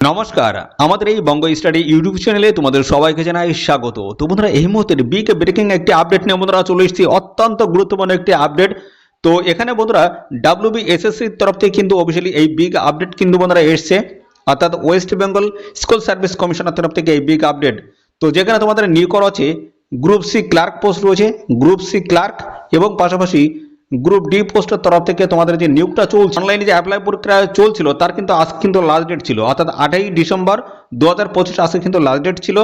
নমস্কার, আমাদের এই বঙ্গ স্টাডি ইউটিউব চ্যানেলে তোমাদের সবাইকে জানাই স্বাগত। তো বন্ধুরা, এই মুহূর্তে বিগ ব্রেকিং একটি আপডেট নিয়ে বন্ধুরা চলে এসেছি, অত্যন্ত গুরুত্বপূর্ণ একটি আপডেট তো এখানে বন্ধুরা ডাব্লিউবি এসএসসির তরফ থেকে কিন্তু অফিসিয়ালি এই বিগ আপডেট কিন্তু বন্ধুরা এসছে। অর্থাৎ ওয়েস্ট বেঙ্গল স্কুল সার্ভিস কমিশনের তরফ থেকে এই বিগ আপডেট তো যেখানে তোমাদের নিয়োগ করা আছে গ্রুপ সি ক্লার্ক পোস্ট রয়েছে গ্রুপ সি ক্লার্ক এবং পাশাপাশি গ্রুপ ডি পোস্টের তরফ থেকে তোমাদের যে নিয়োগটা চলছে অনলাইনে যে অ্যাপ্লাই প্রক্রিয়া চলছিল, তার কিন্তু আজ কিন্তু লাস্ট ডেট ছিল। অর্থাৎ আঠাই ডিসেম্বর দু হাজার পঁচিশ আজকে কিন্তু লাস্ট ডেট ছিল।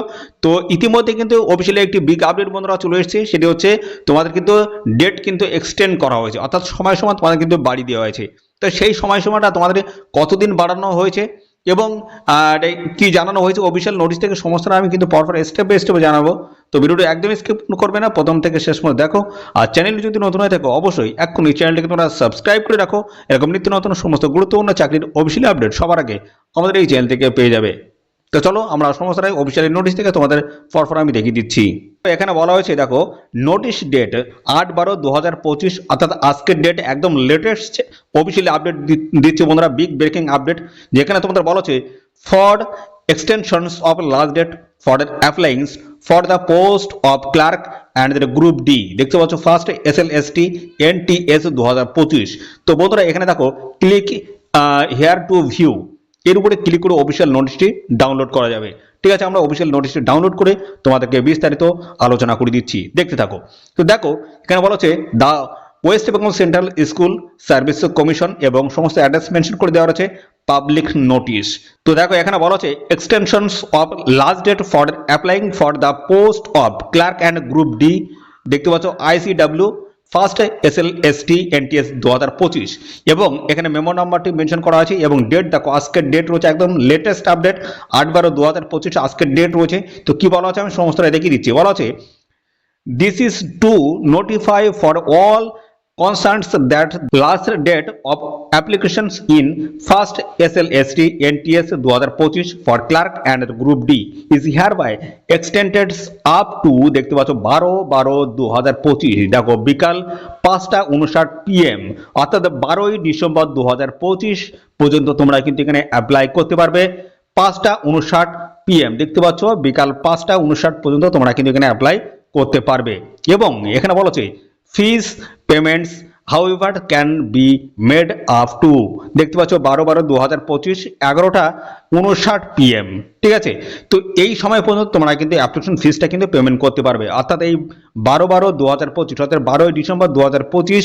তো ইতিমধ্যে কিন্তু অফিসিয়ালি একটি বিগ আপডেট বন্ধুরা চলে এসেছে, সেটি হচ্ছে তোমাদের কিন্তু ডেট কিন্তু এক্সটেন্ড করা হয়েছে। অর্থাৎ সময় সময় তোমাদের কিন্তু বাড়ি দেওয়া হয়েছে। তো সেই সময়সীমাটা তোমাদের কতদিন বাড়ানো হয়েছে? এবং কি জানানো হয়েছে অফিসিয়াল নোটিশ থেকে সমস্তটা আমি কিন্তু পরপর স্টেপ বাই স্টেপে জানাব। তো ভিডিওটা একদমই স্কিপ করবে না, প্রথম থেকে শেষ পর্যন্ত দেখো। আর চ্যানেল যদি নতুন হয়ে থাকো, অবশ্যই এক্ষুনি চ্যানেলটিকে তোমরা সাবস্ক্রাইব করে রাখো। এরকম নিত্য নতুন সমস্ত গুরুত্বপূর্ণ চাকরির অফিসিয়াল আপডেট সবার আগে আমাদের এই চ্যানেল থেকে পেয়ে যাবে। তো চলো আমরা সমস্তটাই অফিসিয়ালি নোটিশ থেকে তোমাদের পরপর আমি দেখিয়ে দিচ্ছি। তো এখানে বলা হয়েছে, দেখো নোটিশ ডেট আট বারো দু হাজার পঁচিশ, অর্থাৎ আজকের ডেট একদম লেটেস্ট অফিসিয়ালি আপডেট দিচ্ছে বন্ধুরা বিগ ব্রেকিং আপডেট যেখানে তোমাদের বলা হচ্ছে for extensions of last date, for applyings, for the post of clerk and the group D দেখতে পাচ্ছ first S L S T N T S দু হাজার পঁচিশ। তো বন্ধুরা, এখানে দেখো ক্লিক হেয়ার টু ভিউ এর উপরে ক্লিক করে অফিসিয়াল নোটিশটি ডাউনলোড করা যাবে। ঠিক আছে, আমরা অফিসিয়াল নোটিশটি ডাউনলোড করে তোমাদেরকে বিস্তারিত আলোচনা করে দিচ্ছি। দেখতে থাকো। তো দেখো, এখানে বলা হচ্ছে the West Bengal central school service commission এবং সমস্ত অ্যাড্রেস মেনশন করে দেওয়া আছে পাবলিক নোটিশ তো দেখো, এখানে বলা হচ্ছে extensions of last date for applying for the post of clerk and group D দেখতে পাচ্ছ ICW first S L S T N T S দু হাজার পঁচিশ। এবং এখানে মেমো নাম্বারটি মেনশন করা আছে এবং ডেট দেখো, আজকের ডেট রয়েছে একদম লেটেস্ট আপডেট আট বারো দু হাজার পঁচিশ আজকের ডেট রয়েছে। তো কি বলা আছে আমি সমস্তটা দেখিয়ে দিচ্ছি। বলা আছে this is to notify for all concerns that last date of applications in first SLST NTS 2025 for clerk and group D is hereby extended up to, দেখতে পাচ্ছ, বারো বারো দু হাজার পঁচিশ, দেখো, বিকাল পাঁচটা উনষাট পিএম অর্থাৎ বারোই ডিসেম্বর দু হাজার পঁচিশ পর্যন্ত তোমরা কিন্তু এখানে অ্যাপ্লাই করতে পারবে। পাঁচটা উনষাট পিএম দেখতে পাচ্ছ, বিকাল পাঁচটা উনষাট পর্যন্ত তোমরা কিন্তু এখানে অ্যাপ্লাই করতে পারবে। এবং এখানে বলা হচ্ছে fees payments however can be made up to দেখতে পাচ্ছ বারো বারো দু হাজার পঁচিশ এগারোটা উনষাট পিএম ঠিক আছে? তো এই সময় পর্যন্ত তোমরা কিন্তু অ্যাপ্লিকেশন ফিসটা কিন্তু পেমেন্ট করতে পারবে। অর্থাৎ এই বারো বারো দু হাজার পঁচিশ, অর্থাৎ বারোই ডিসেম্বর দু হাজার পঁচিশ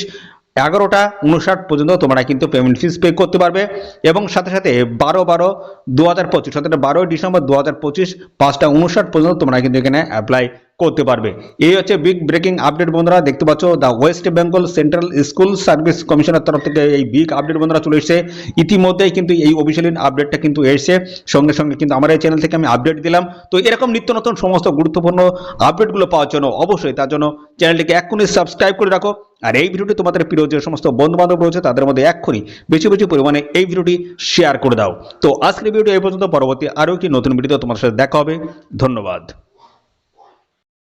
এগারোটা উনষাট পর্যন্ত তোমরা কিন্তু পেমেন্ট ফিস পে করতে পারবে। এবং সাথে সাথে বারো বারো দু হাজার পঁচিশ, অর্থাৎ বারোই ডিসেম্বর দু হাজার পঁচিশ, পাঁচটা উনষাট পর্যন্ত তোমরা কিন্তু এখানে অ্যাপ্লাই করতে পারবে। এই হচ্ছে বিগ ব্রেকিং আপডেট বন্ধুরা, দেখতে পাচ্ছ the West Bengal central school service কমিশনের তরফ থেকে এই বিগ আপডেট বন্ধুরা চলে এসেছে। ইতিমধ্যেই কিন্তু এই অফিসিয়ালি আপডেটটা কিন্তু এসেছে। সঙ্গে সঙ্গে কিন্তু আমার এই চ্যানেল থেকে আমি আপডেট দিলাম। তো এরকম নিত্য নতুন সমস্ত গুরুত্বপূর্ণ আপডেটগুলো পাওয়ার জন্য অবশ্যই তার জন্য চ্যানেলটিকে এক্ষুনি সাবস্ক্রাইব করে রাখো। আর এই ভিডিওটি তোমাদের প্রিয় যে সমস্ত বন্ধু বান্ধব রয়েছে, তাদের মধ্যে এক্ষুনি বেশি বেশি পরিমাণে এই ভিডিওটি শেয়ার করে দাও। তো আজকের ভিডিও এই পর্যন্ত, পরবর্তী আরও একটি নতুন ভিডিও তোমার সাথে দেখা হবে। ধন্যবাদ।